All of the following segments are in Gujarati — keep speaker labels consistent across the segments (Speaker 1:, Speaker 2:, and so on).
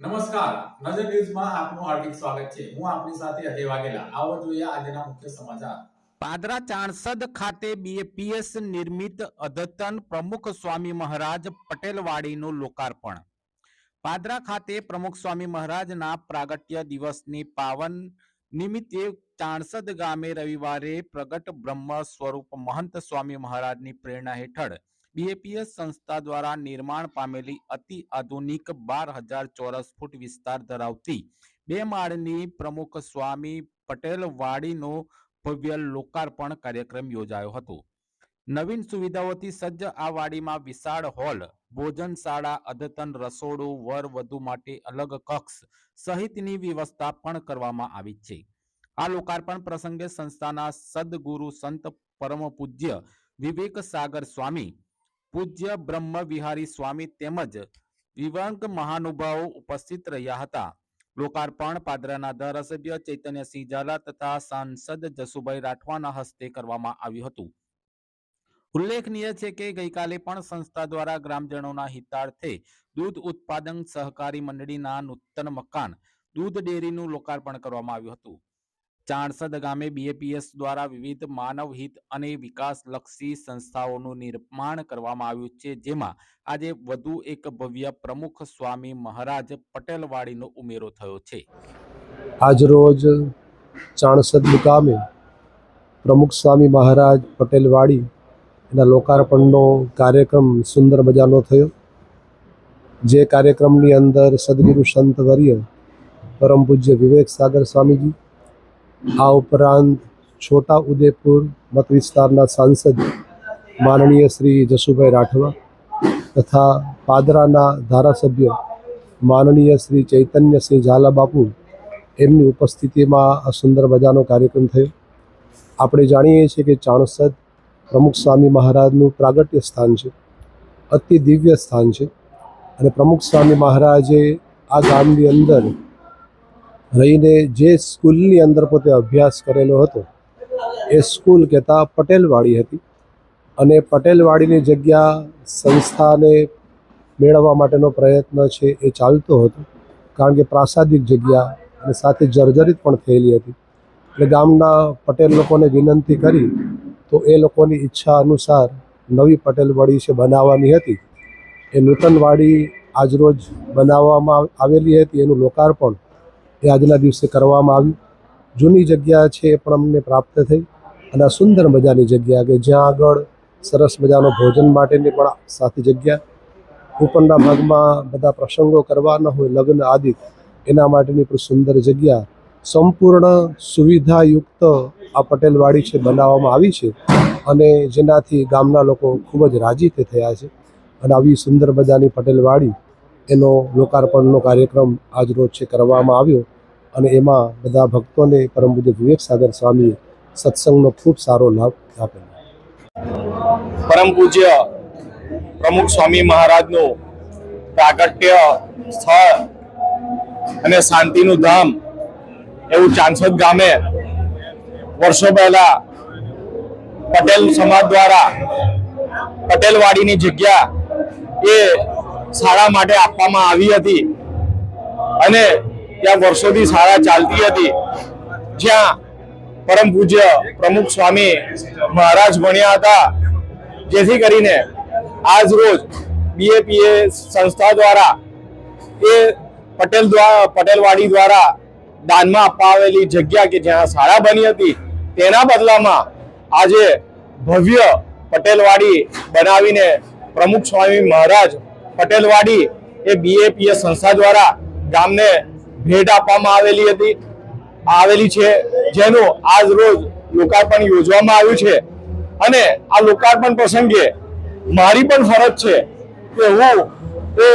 Speaker 1: નમસ્કાર. નજર ન્યૂઝમાં આપનું હાર્દિક સ્વાગત છે. હું આપની સાથે અજય વાઘેલા. આવો જોઈએ આજના મુખ્ય સમાચાર.
Speaker 2: પાદરા ચાણસદ ખાતે બીએપીએસ નિર્મિત અદ્યતન પ્રમુખ સ્વામી મહારાજ પટેલવાડીનું લોકાર્પણ. પાદરા ખાતે પ્રમુખ સ્વામી મહારાજના પ્રાગટ્ય દિવસની પાવન નિમિત્તે ચાણસદ ગામે રવિવારે પ્રગટ બ્રહ્મ સ્વરૂપ મહંત સ્વામી મહારાજની પ્રેરણા હેઠળ બીએપીએસ સંસ્થા દ્વારા નિર્માણ પામેલી અતિ આધુનિક બાર હજાર ચોરસ ફૂટ વિસ્તાર ધરાવતી બે માળની પ્રમુખ સ્વામી પટેલ વાડીનો ભવ્ય લોકાર્પણ કાર્યક્રમ યોજાયો હતો. નવીન સુવિધાઓથી સજ્જ આ વાડીમાં વિશાળ હોલ, ભોજનશાળા, અદ્યતન રસોડું, વર વધુ માટે અલગ કક્ષ સહિતની વ્યવસ્થા પણ કરવામાં આવી છે. આ લોકાર્પણ પ્રસંગે સંસ્થાના સદગુરુ સંત પરમ પૂજ્ય વિવેક સાગર સ્વામી પૂજ્ય બ્રહ્મ વિહારી સ્વામી તેમજ વિવંગ મહાનુભાવો ઉપસ્થિત રહ્યા હતા. લોકાર્પણ, પાદરાના ધારાસભ્ય ચૈતન્યસિંહ ઝાલા તથા સાંસદ જસુભાઈ રાઠવાના હસ્તે કરવામાં આવ્યું હતું. ઉલ્લેખનીય છે કે ગઈકાલે પણ સંસ્થા દ્વારા ગ્રામજનોના હિતાર્થે દૂધ ઉત્પાદન સહકારી મંડળીના નૂતન મકાન, દૂધ ડેરીનું લોકાર્પણ કરવામાં આવ્યું હતું. ચાણસદ ગામે બીએપીએસ દ્વારા વિવિધ માનવહિત અને વિકાસલક્ષી સંસ્થાઓનું નિર્માણ કરવામાં આવ્યું છે. જેમાં આજે વધુ એક ભવ્ય પ્રમુખ સ્વામી મહારાજ પટેલવાડીનો ઉમેરો થયો છે.
Speaker 3: આજરોજ ચાણસદ મુકામે પ્રમુખ સ્વામી મહારાજ પટેલવાડી એના લોકાર્પણનો કાર્યક્રમ સુંદર મજાનો થયો. જે કાર્યક્રમની અંદર સદગુરુ સંત વર્ય પરમ પૂજ્ય વિવેક સાગર સ્વામીજી આ ઉપરાંત છોટા ઉદેપુર મત વિસ્તારના સાંસદ માનનીય શ્રી જસુભાઈ રાઠવા તથા પાદરાના ધારાસભ્ય માનનીય શ્રી ચૈતન્યસિંહ ઝાલા બાપુ એમની ઉપસ્થિતિમાં આ સુંદર મજાનો કાર્યક્રમ થયો. આપણે જાણીએ છીએ કે ચાણસદ પ્રમુખ સ્વામી મહારાજનું પ્રાગટ્ય સ્થાન છે, અતિ દિવ્ય સ્થાન છે અને પ્રમુખ સ્વામી મહારાજે આ ગામની અંદર રહીને જે સ્કૂલની અંદર પોતે અભ્યાસ કરેલો હતો, એ સ્કૂલ કહેતા પટેલવાડી હતી. અને પટેલવાડીની જગ્યા સંસ્થાને મેળવવા માટેનો પ્રયત્ન છે એ ચાલતો હતો, કારણ કે પ્રાસાદિક જગ્યા અને સાથે જર્જરિત પણ થયેલી હતી. એટલે ગામના પટેલ લોકોને વિનંતી કરી તો એ લોકોની ઈચ્છા અનુસાર નવી પટેલવાડી છે બનાવવાની હતી. એ નૂતનવાડી આજરોજ બનાવવામાં આવેલી હતી, એનું લોકાર્પણ એ આજના દિવસે કરવામાં આવ્યું જૂની જગ્યા છે એ પણ અમને પ્રાપ્ત થઈ અને આ સુંદર મજાની જગ્યા કે જ્યાં આગળ સરસ મજાનો ભોજન માટેની પણ સાથી જગ્યા. ઉપરના ભાગમાં બધા પ્રસંગો કરવાના હોય, લગ્ન આદિ, એના માટેની પણ સુંદર જગ્યા. સંપૂર્ણ સુવિધાયુક્ત આ પટેલવાડી છે, બનાવવામાં આવી છે અને જેનાથી ગામના લોકો ખૂબ જ રાજી થયા છે. અને આવી સુંદર મજાની પટેલવાડી એનો લોકાર્પણનો કાર્યક્રમ આજરોજ છે કરવામાં આવ્યો અને એમાં બધા ભક્તોને પરમ પૂજ્ય વિવેક સાગર સ્વામીએ સત્સંગનો ખૂબ સારો લાભ આપેલો.
Speaker 4: પરમ પૂજ્ય પ્રમુખ સ્વામી મહારાજનું પ્રાગટ્ય સ્થળ અને શાંતિનું ધામ એવું ચાંસદ ગામે વર્ષો પહેલા પટેલ સમાજ દ્વારા પટેલવાડીની જગ્યા એ શાળા માટે આપવામાં આવી હતી. અને ત્યાં વર્ષોથી શાળા ચાલતી હતી. જ્યાં પરમ પૂજ્ય પ્રમુખ સ્વામી મહારાજ ભણ્યા હતા. જેથી કરીને આજ રોજ બીએપીએ સંસ્થા દ્વારા એ પટેલ દ્વારા પટેલવાડી દ્વારા દાનમાં આપવા આવેલી જગ્યા કે જ્યાં શાળા બની હતી, તેના બદલામાં આજે ભવ્ય પટેલવાડી બનાવીને પ્રમુખ સ્વામી મહારાજ પટેલવાડી એ બીએપીએસ સંસ્થા દ્વારા ગામને ભેટ આપવામાં આવેલી હતી. આવેલી છે, જેનું આજ રોજ લોકાર્પણ યોજવામાં આવ્યું છે. અને આ લોકાર્પણ પ્રસંગે મારી પણ ફરજ છે કે હું એ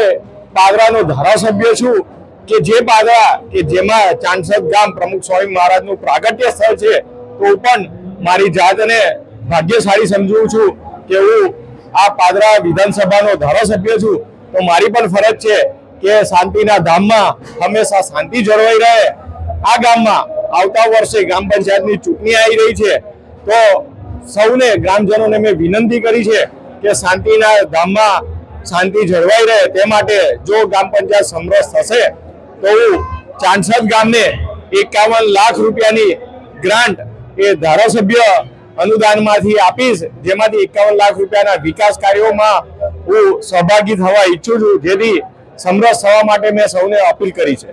Speaker 4: પાદરાનો ધારાસભ્ય છું કે જે પાદરા કે જેમાં ચાંસદ ગામ પ્રમુખ સ્વામી મહારાજનું પ્રાગટ્ય સ્થળ છે, તો પણ મારી જાતને ભાગ્યશાળી સમજું છું કે હું આ પાદરા વિધાનસભાનો ધારાસભ્ય છું. તો મારી પણ ફરજ છે કે શાંતિના ધામમાં હંમેશા શાંતિ જળવાઈ રહે. આ ગામમાં આવતા વર્ષે ગ્રામ પંચાયતની ચૂંટણી આવી રહી છે. તો સૌને ગ્રામજનોને મેં વિનંતી કરી છે કે શાંતિના ધામમાં શાંતિ જળવાઈ રહે તે માટે જો ગ્રામ પંચાયત સમરસ થશે, તો હું ચાંસદ ગામને એકાવન લાખ રૂપિયાની ગ્રાન્ટ એ ધારાસભ્ય અનુદાનમાંથી આપીશ, જેમાંથી એકાવન લાખ રૂપિયાના વિકાસ કાર્યોમાં હું સહભાગી થવા ઈચ્છું છું જેથી સમરસ થવા માટે મેં સૌને અપીલ કરી છે.